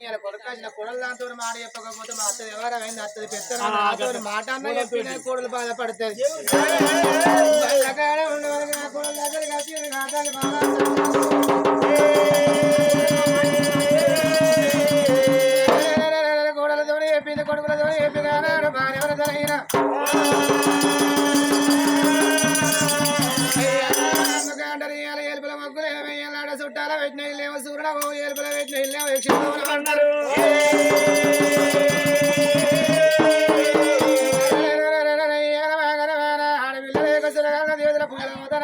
ఇలా కొడుకు నా కొడలు దాంతో మాట చెప్పకపోతే మా అత్త ఎవరు అయింది అత్తది పెద్ద నాతో మాట అన్న చెప్పిన కోడలు బాధపడుతుంది ఉండవలసిన కొడుకులతో చెప్పి కానాడు భార్య ఎవరు అన్నారు ఆడపిల్లలే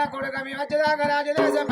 కొడుక మీ వచ్చేదాకా రాజదేశం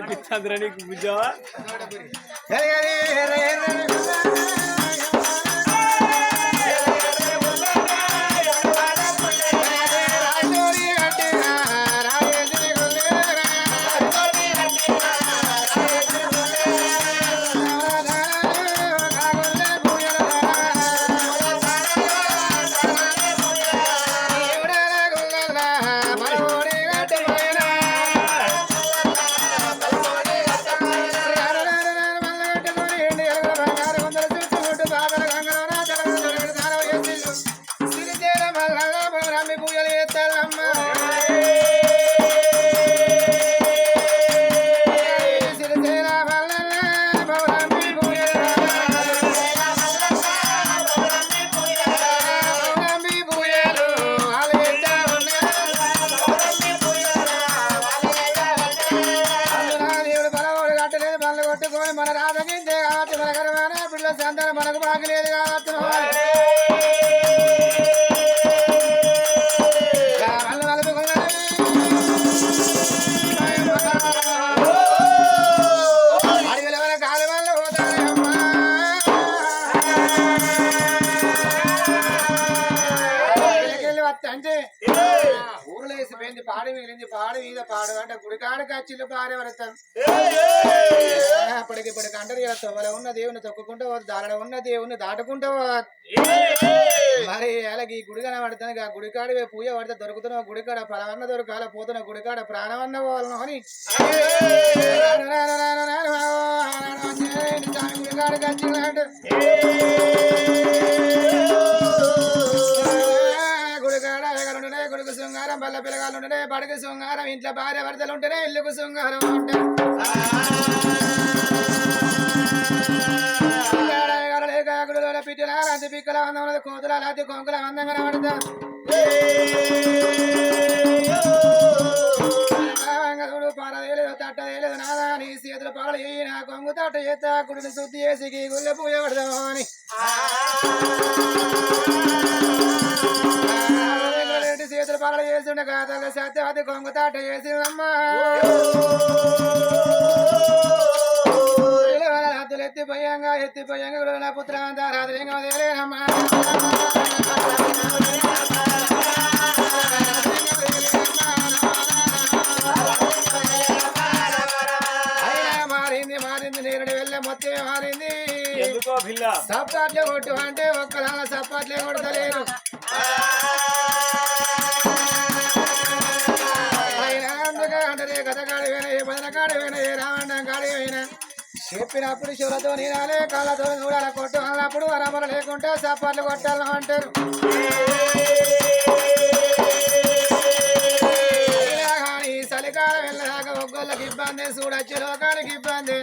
అనిపించంద్రా నీకు భుజావా పాడి మిగిలింది పాడి మీద పాడు అంటే గుడికాడికి వచ్చిల్లు పాడే వరతాను అప్పటికి ఇప్పటికి అంటారు ఇలా తొవ్వల ఉన్న దేవుని తొక్కుకుంటూ దానిలో ఉన్న దేవుని దాటుకుంటూ. మరి అలాగే ఈ గుడి కనబడుతుంది ఆ గుడికాడి పోయి పూజ పడితే దొరుకుతున్న గుడికాడ ఫలవన్న దొరకాల పోతున్న గుడికాడ ప్రాణమన్న పోవాలను అని గుడికాడ శృంగారం వల్ల పిల్లగాలు ఉంటేనే పడక శృంగారం ఇంట్లో భార్య భర్తలు ఉంటేనే ఇల్లుకు శృంగారం ఉంటాయి పిట్టల అతి పిక్కల అందం ఉన్నది కోతుల కొంకుల అందంగా కనబడతా. చూడు పారదేలేదు నాదా నీ చేతుల పాలు ఏ నా కొంగు తట్ట చేత గుడిని శుద్ధి చేసి పూజ పడదామని. చేతుల పాలన చేస్తుండే కాదల సత్యవతి కొంగు తాట చేసిందమ్మా. హద్దులు ఎత్తిపోయాంగా ఎత్తిపోయాంగా కూడా నా పుత్ర రాత్రిగా వదిలేనమ్మా అయినా మారింది మారింది నేరుడు వెళ్ళే మొత్తం మారింది. ఎందుకో పిల్ల సప్పాట్లే కొట్టు అంటే ఒక్కదాన సప్పాట్లే కొడతలేరు. చెప్పినప్పుడు శివులతో నీరాలే కాళ్ళతో చూడాల కొట్టు అన్నప్పుడు అరమర లేకుంటే సప్పాట్లు కొట్టాలి అంటారు. చలికాలం వెళ్ళాక ఒక్కళ్ళకి ఇబ్బంది చూడొచ్చు లోకానికి ఇబ్బంది.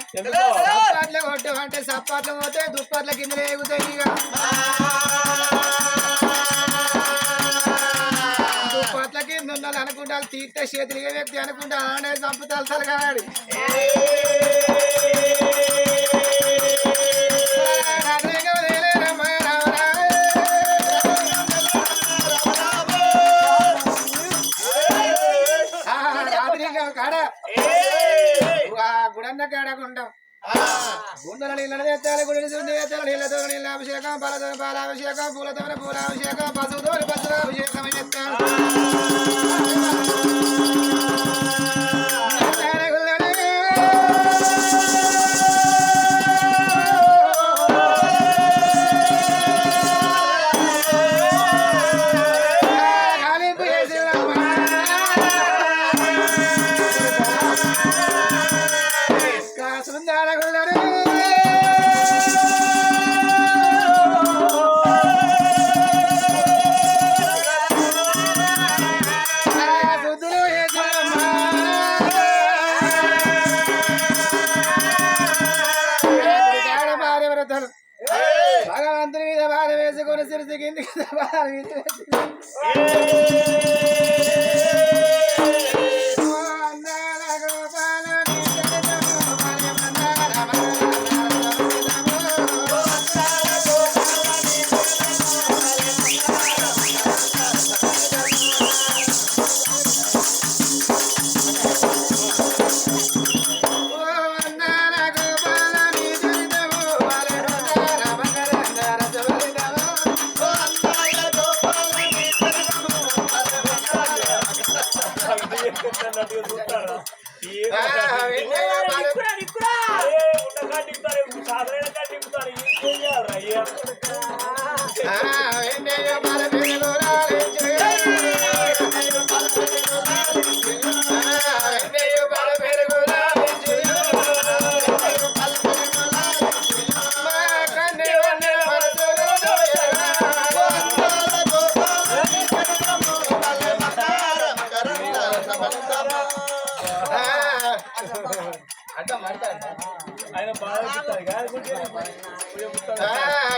కొట్టు అంటే సప్పాట్లు పోతే దుప్పట్ల కింద లేగుతాయి ఇక. దుప్పట్ల ఉండాలి అనుకుంటారు తీర్థ చేతులు వ్యక్తి అనుకుంటా ఆనే చంపుతారు తలగాడి. గుడన్న కాడకుంటాం గుండెల నీళ్ళని తెత్తాలి గుడిని శుద్ధి తెత్తాలి నీళ్ళతో నీళ్ళ అభిషేకం పాలతో పాలాభిషేకం పూలతో పూలాభిషేకం పశువుతో పశురాభిషేకం చేస్తాను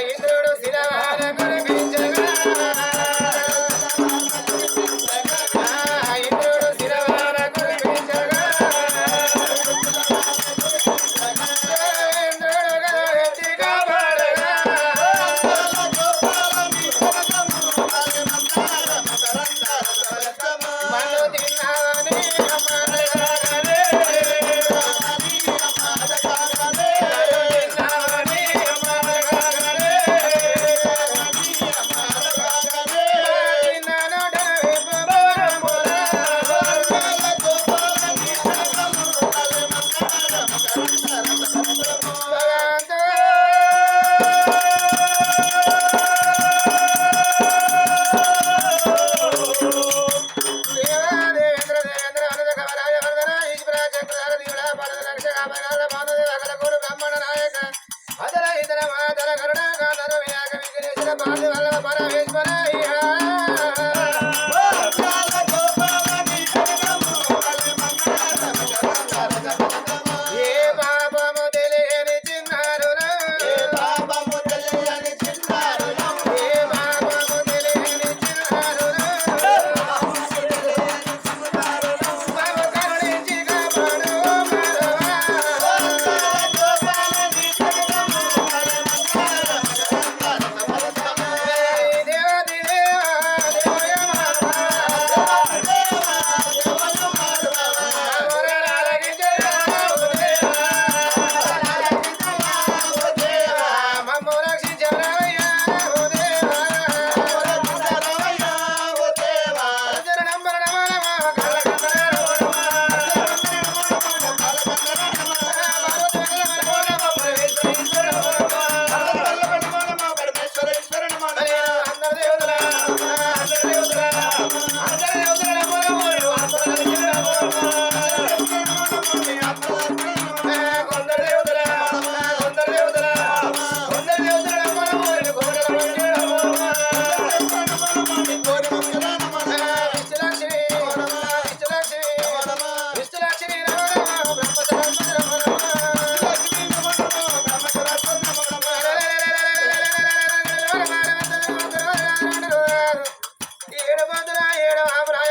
ఇంద్రుడు శిరవార కురిపించగా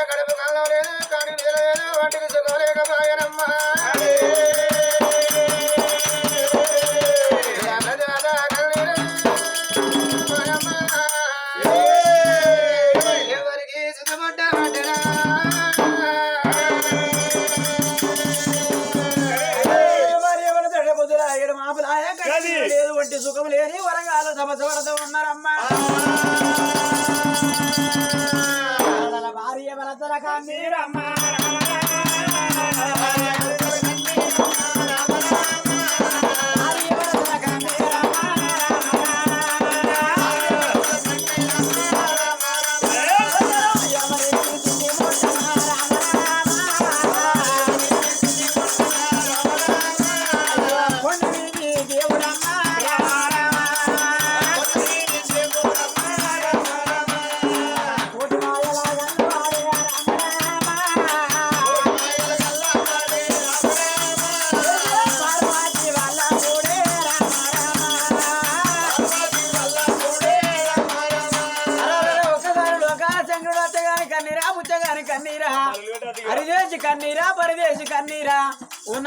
కడుపు కళ్ళం లేదు కాడి వంటికి సుఖలేక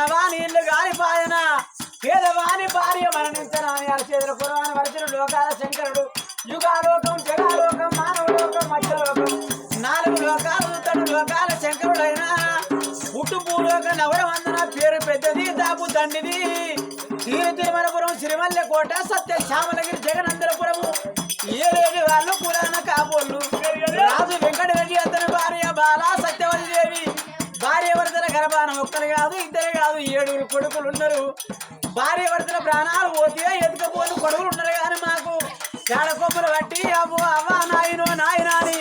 అన్నవా నీళ్ళు గాని పాయన పేదవాని భార్య మరణించనాని అరచేతుల కురవాని వరచిన లోకాల శంకరుడు. యుగాలోకం జగాలోకం మానవలోకం మధ్యలోకం. నాలుగు లోకాలు తడు లోకాల శంకరుడైన. పుట్టు భూలోక నవరవందన పేరు పెద్దది దాపు దండిది. తీరు తిరుమలపురం సిరిమల్లె కోట సత్య శ్యామలగిరి జగనందరపురము గర్భాన ఒక్కరు కాదు ఇద్దరు కాదు ఏడుగురు కొడుకులు ఉన్నారు. భార్య భర్తల ప్రాణాలు పోతే ఎత్తుకపోతే కొడుకులు ఉన్నారు కానీ మాకు ఏడకొమ్మలు కొమ్మలు బట్టి అవ్వ అవ్వ నాయనో నాయనాని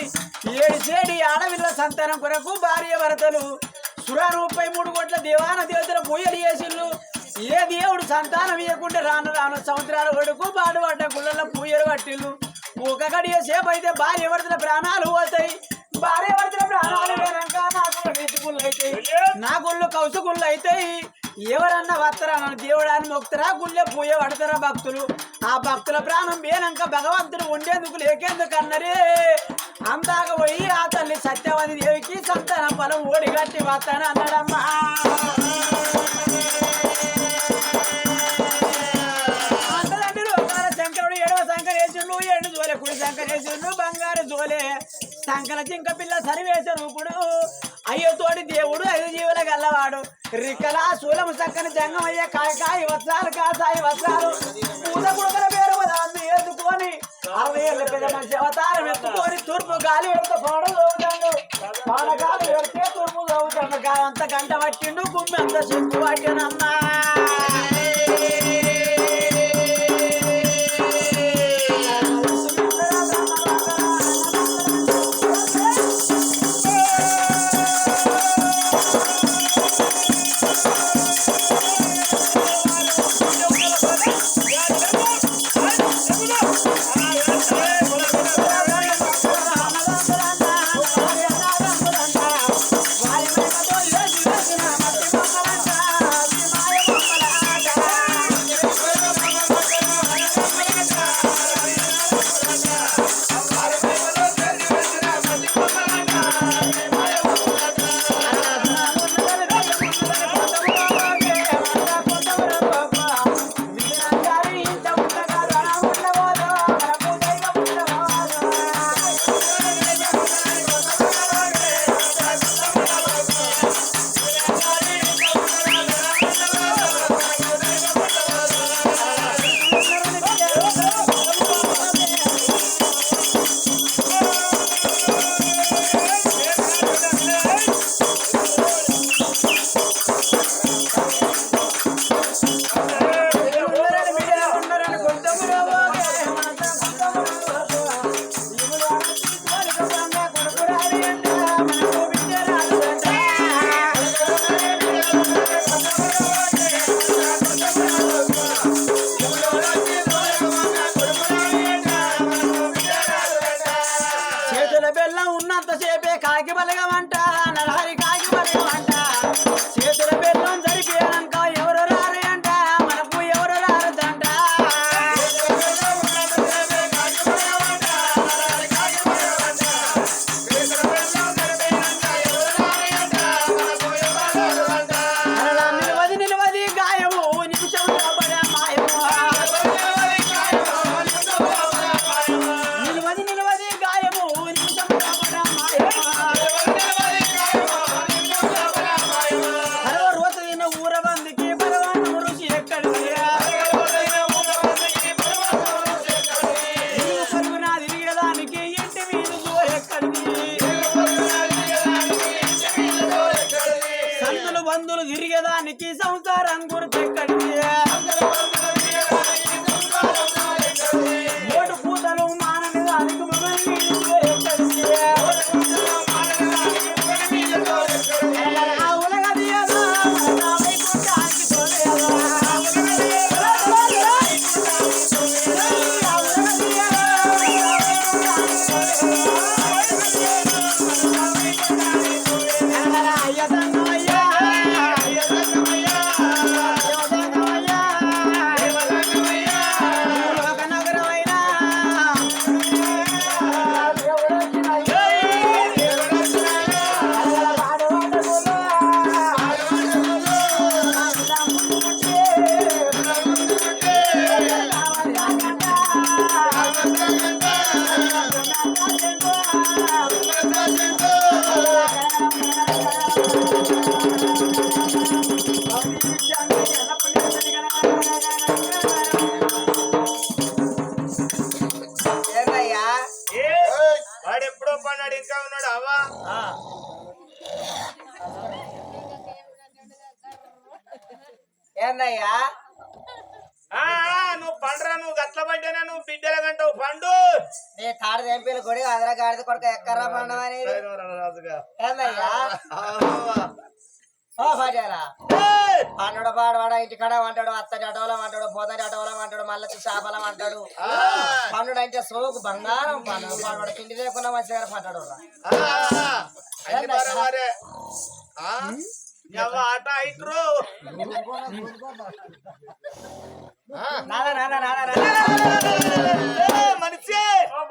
ఏడు చేడి ఆడవిల్ల సంతానం కొరకు భార్య భర్తలు సురా ముప్పై మూడు కోట్ల దేవాన దేవతల పూజలు చేసిళ్ళు. ఏ దేవుడు సంతానం ఇవ్వకుండా రాను రాను సంవత్సరాల వరకు పాడుపడ్డ గుళ్ళల్లో పూయలు పట్టిళ్ళు. ఒక సేపు అయితే భార్య భర్తల ప్రాణాలు పోతాయి. భార్య భర్తల ప్రాణాలు పోయినాక నా గుళ్ళు నీతిగుళ్ళు అవుతాయి నా గుళ్ళు అయితే అవుతాయి ఎవరన్నా వస్తారా మన దేవుడాన్ని మొక్తారా గుళ్ళే పూజ పడతారా భక్తులు? ఆ భక్తుల ప్రాణం వేనంక భగవంతుడు ఉండేందుకు లేకేందుకు అన్నరే? అందాక పోయి ఆ తల్లి సత్యవతి దేవికి సంతాన ఫలం ఓడిగట్టి వస్తాను అన్నాడమ్మా. అంతదండి లోకాల శంకరుడు ఏడవ శంకరేశుడు ఏడు జోలే కుడి శంకరేశుడు బంగారు జోలే. సంకల చింక పిల్ల సరివేశ రూపుడు అయ్యో తోడి దేవుడు ఐదు జీవుల గల్లవాడు. రికలా శూలం చక్కని జంగం అయ్యే కాయకాయ వస్త్రాలు కాసాయి వస్త్రాలు. పూల కుడకల పేరు దాన్ని ఏదుకొని అరవై ఏళ్ళ పెద్ద మనిషి అవతారం ఎత్తుకొని తూర్పు గాలి వెళ్తే పాడు చదువుతాడు పాడగాలి వెళ్తే తూర్పు చదువుతాడు అంత గంట పట్టిండు గుమ్మి అంత చెక్కు పట్టినమ్మా. పండుడు అంటే సోకు బంగారం పండు తిండి లేకుండా పంటాడు బరాబరే. ఆ? ఎవ్వ ఆట అయిట్రు మనిషి?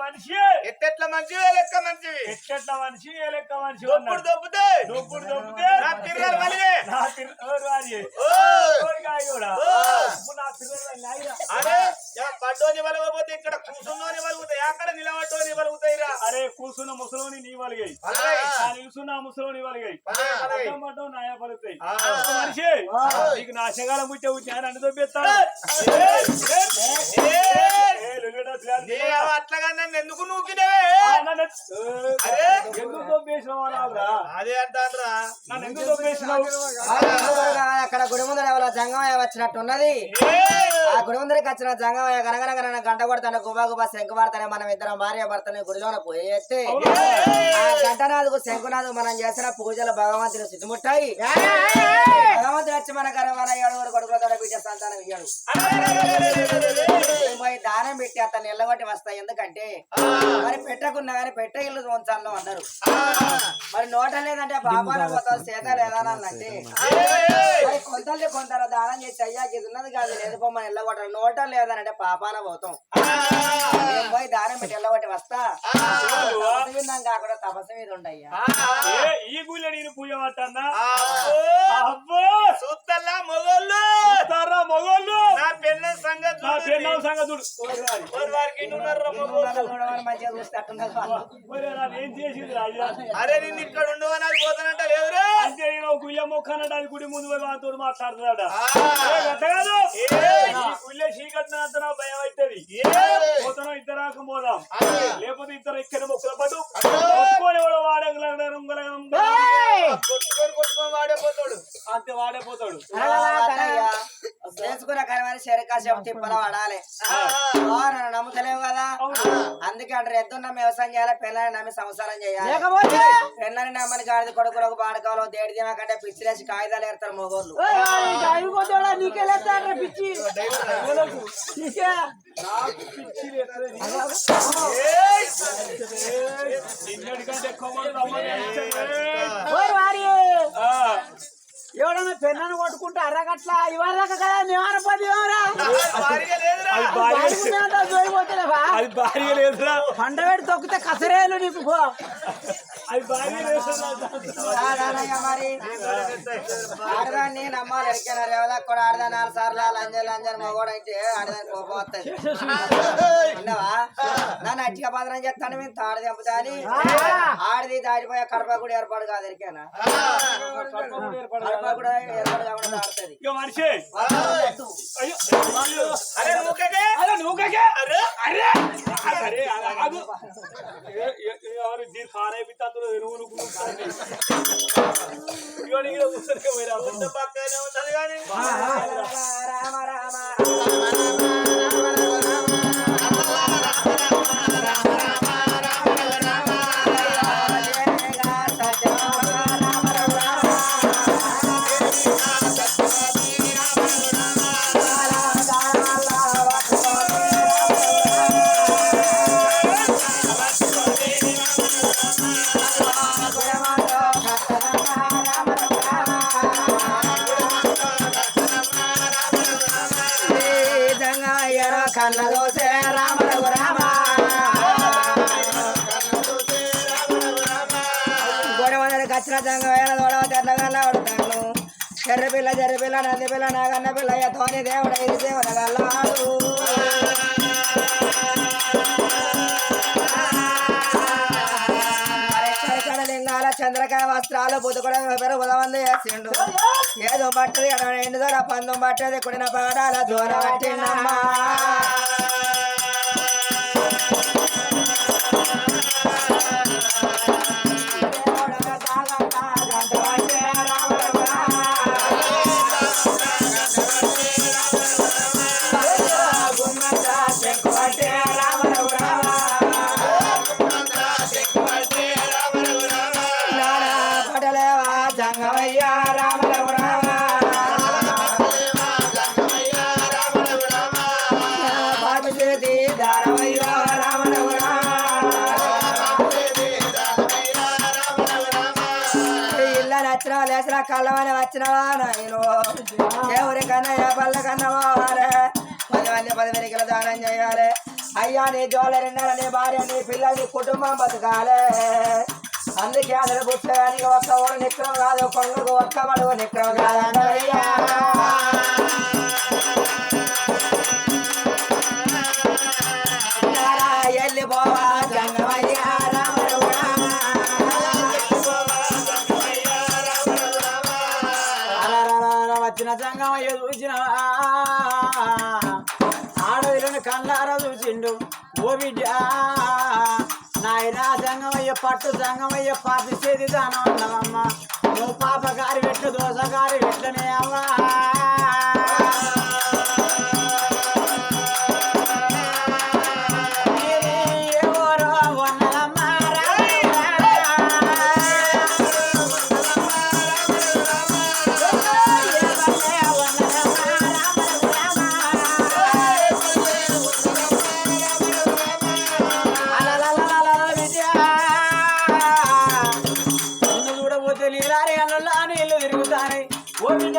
మనిషి. ఎట్టెట్ల మంచివే లెక్క మంచివి ఎట్లా మనిషి? లెక్క మనిషి? దొప్పుడు. దొబ్బుతే. దొప్పుడు దొబ్బితే. నా తిరగలు వలిగే నా తిర్- ఓ రాజీ. ఓ! కోడికాయ కూడా. ఓ! ఇప్పుడు నా తిరుగుడు లాగిరా. అరే పడ్డోని వలగపోతే ఇక్కడ కూసున్నోని వలుగుతాయి అక్కడ నిలబడ్డోని వలుగుతాయిరా అరే కూర్చున్న ముసలోని నీ వలిగాయి. నిలుసున్న ముసలోని వలిగాయి. పడ్డం నాయ. ఓ మనిషి. నీకు నా శగాల ముచ్చ అన్ని దొబ్బేస్తాడు. ఎందుకు నూకినవే? అదే అంటాన్రా నన్ను ఎందుకు అక్కడ గుడి ముందర ఎవరో జంగమయ్య వచ్చినట్టున్నది. ఆ గుడి ముందరికి వచ్చిన జంగమయ్య గనగనగన గంట కొడతాను గుబా గుబా శంకు పడతానే మనం ఇద్దరం భార్య భర్తని గుడిలోన పోయేస్తే ఆ గంటనాథుకు శంకునాథు మనం చేసిన పూజలు భగవంతుని చుట్టుముట్టాయి భగవంతుడు వచ్చి మన గారు మన ఏడుగురు కొడుకులతో బిడ్డ సంతానం ఇయ్యాడు. పోయి దానం పెట్టి అతను నిల్లగొట్టి వస్తాయి ఎందుకంటే మరి పెట్టకున్నా కానీ పెట్టే ఇల్లు ఉంచాలను అన్నారు మరి నోట లేదంటే పాపాన పోతావు చేత లేదా అంటే కొంతలే కొంత దానం చేసి అయ్యాకి ఇది ఉన్నది కాదు లేదు పొమ్మని వెళ్ళగొట్టాలి నోట లేదనంటే పాపాన పోతాం. పోయి దానం పెట్టి వెళ్ళగొట్టి వస్తా? విన్నాం కాకుండా తపస్సు మీద ఉండయ్యా. ఈ గుళ్ళ నేను పూజ పట్టన్నా అబ్బో! చూస్తల్లా మొగోళ్ళు? తారా మొగోళ్ళు? నా సంగతి నా సంగతుడు ఎవరి మంచిగా ఏం చేసింది అరే నిన్ను ఇక్కడ ఉండవు నాకు పోతానంట లేదురా. అంటే నేను గుయ్య మొక్కనట అది గుడి ముందు పోయి వాళ్ళతో మాట్లాడుతున్నాడ? చీకటినంత నా భయం అవుతుంది. పోతాను ఇద్దరాక పోదాం. లేకపోతే ఇద్దరు ఇక్కడ మొక్కల పట్టు. అదో. ఒక్కోని వాడు వాడగలం కొట్టుకొని కొట్టుకొని వాడేపోతాడు అంతే వాడైపోతాడు చేసుకున్న కానీ శరీకాశం తిప్పల పడాలి నన్ను నమ్ముతలేవు కదా అందుకే అంటారు ఎద్దున్న వ్యవసాయం చేయాలి పిల్లల్ని నమ్మి సంసారం చేయాలి లేకపోతే పిల్లల్ని నమ్మని గాడిద కొడుకులకు పాడకాలు దేడి దిన కంటే పిచ్చిలేసి కాగితాలు ఏరుతారు మొగోళ్ళు ఎక్కువ ఎవడన్నా పెన్నను కొట్టుకుంటే అరగట్ల? ఇవాళ కదా నేను పది అది లేదురా. పండ పెట్టి తొక్కితే కసరేలు నీకు. పో ఆడదాన్ని నమ్మాలి రేవదా కూడా ఆడదాన్ని నాలుగు సార్లు లంజన్ లంజన్ మగోడు అయితే ఆడదాన్ని కోపం వస్తుంది విన్నావా నన్ను అట్టిగా భద్రం చేస్తాను మేము తాడు అని ఆడిది దాడిపోయే కడప కూడా ఏర్పాటు కాదు ఎరికేనా కడప కూడా ఏర్పాటు కాకుండా ఆడుతుంది మనిషి. అరే నువ్వుకే అరే. అరే అరే అరే ఎవరు దీని ఎరువులు కూర్చొని పక్కనే ఉన్నది కానీ రామ రామ చెర్ర పిల్ల నందిపిల్ల నాగన్న పిల్లయ్య తోని దేవుడ ఇది దేవుడ గల్లాడు లింగాల చంద్రకాయ వస్త్రాలు బుద్ధుకుడ పేరు ఉదవంది వేసిండు. ఏదో బట్టది ఎడమ ఎండు దొర పందం బట్టది కుడిన పాడాల దూర పట్టినమ్మా లేచిన వచ్చినవా నాయను? ఎవరి కన్నయ్య పళ్ళ కన్నవా పది మంది పది వెనుకల దానం చేయాలి. అయ్యా నీ జోళ్ళ నీ భార్య నీ పిల్లలు నీ కుటుంబం బతకాలే. అందుకే అందరు పుస్తకానికి ఒక్క ఊరు నిక్రం కాదు కొండకు ఒక్క మడుగు నిక్రం కాదన్న పట్టు సంగమయ్య పాపి చేతి దానం అన్నవమ్మ నువ్వు పాప గారి పెట్టు దోస గారి పెట్టనే అమ్మా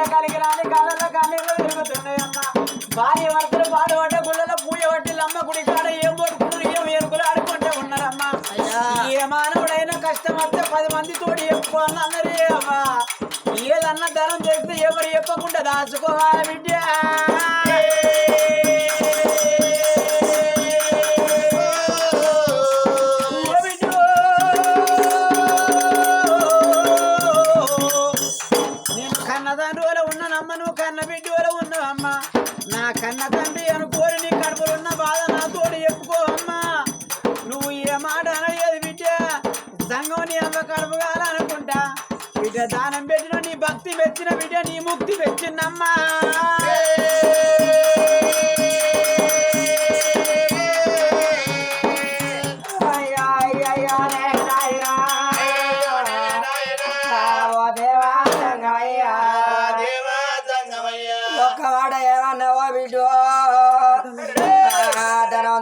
ఓ బిడ్డ కలిగి రాని కళ్ళల్లో కన్నీళ్ళు తిరుగుతున్నాయి అమ్మ. భార్య భర్తలు పాడుపడ్డ గుళ్ళలో పూయ పట్టి అమ్మ గుడి కాడ ఏం పడుకున్నారు ఏం ఏనుగులు ఆడుకుంటే ఉన్నారమ్మా. ఏ మానవుడైనా కష్టం వస్తే పది మంది తోడి చెప్పుకోవాలి అన్నది అమ్మా. ఏదన్నా ధనం చేస్తే ఎవరు చెప్పకుండా దాచుకోవాలి బిడ్డ.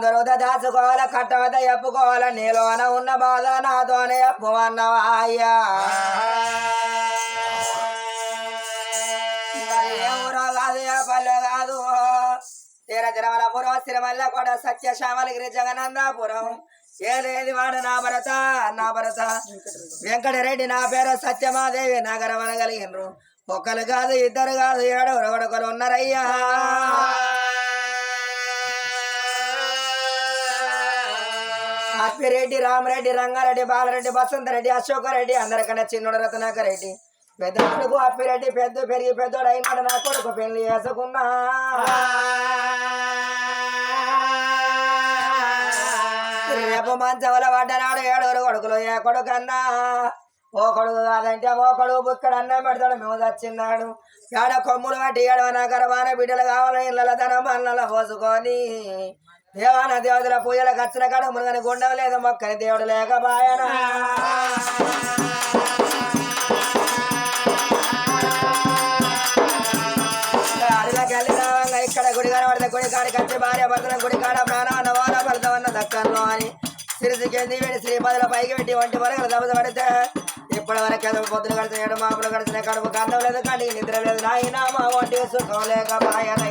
దొరుకుతా దాచుకోవాల కట్టవత చెప్పుకోవాల నీలోన ఉన్న బాధ నాతోనే చెప్పుమన్నావా అయ్యా? తిరుమలపురం తిరుమల కూడా సత్యశ్యామలగిరి జగనందాపురం ఏలేది వాడు నా భరత నా భరత. వెంకటరెడ్డి నా పేరు సత్యమాదేవి నగరం కలిగినరు. ఒకరు కాదు ఇద్దరు కాదు ఏడవరు ఒకరు ఉన్నారయ్యా. అప్పిరెడ్డి రామరెడ్డి రంగారెడ్డి బాలరెడ్డి బసంతరెడ్డి అశోకరెడ్డి అందరికన్నా చిన్నోడు రత్నాకర్ రెడ్డి పెద్ద కొడుకు అప్పిరెడ్డి పెద్ద పెరిగి పెద్దోడు అయినాడు నా కొడుకు పెళ్ళి చేసుకున్నా. రేపు మంచవల పడ్డనాడు ఏడుగురు కొడుకులు ఏ కొడుకన్నా ఒకడు కాదంటే ఒకడు బుక్కడు అన్నం పెడతాడు మేము చచ్చిన్నాడు. ఏడ కొమ్ములు కట్టి ఏడవ నగరమాన బిడ్డలు కావాలని ఇళ్ళ ధనం అన్నల పోసుకొని దేవాన దేవతల పూజల కచ్చిన కాడ మునగని గుండం లేదు మొక్కని దేవుడు లేక బాయనా ఇక్కడ గుడి కనబడితే గుడి కాడికి వచ్చి భార్య భర్తల గుడి కాడ ప్రాణాన్న వార ఫలితమన్న దక్కన్లో అని. సిరిసికెంది వీడి శ్రీపదుల పైకి పెట్టి వంటి వరకు దెబ్బ పడితే ఇప్పటి వరకు ఏదో పొద్దులు కడిచిన ఏడు మాపులు కడిచిన కడుపు కన్నం లేదు కానీ నిద్ర లేదు. నాయన మా వంటి సుఖం లేక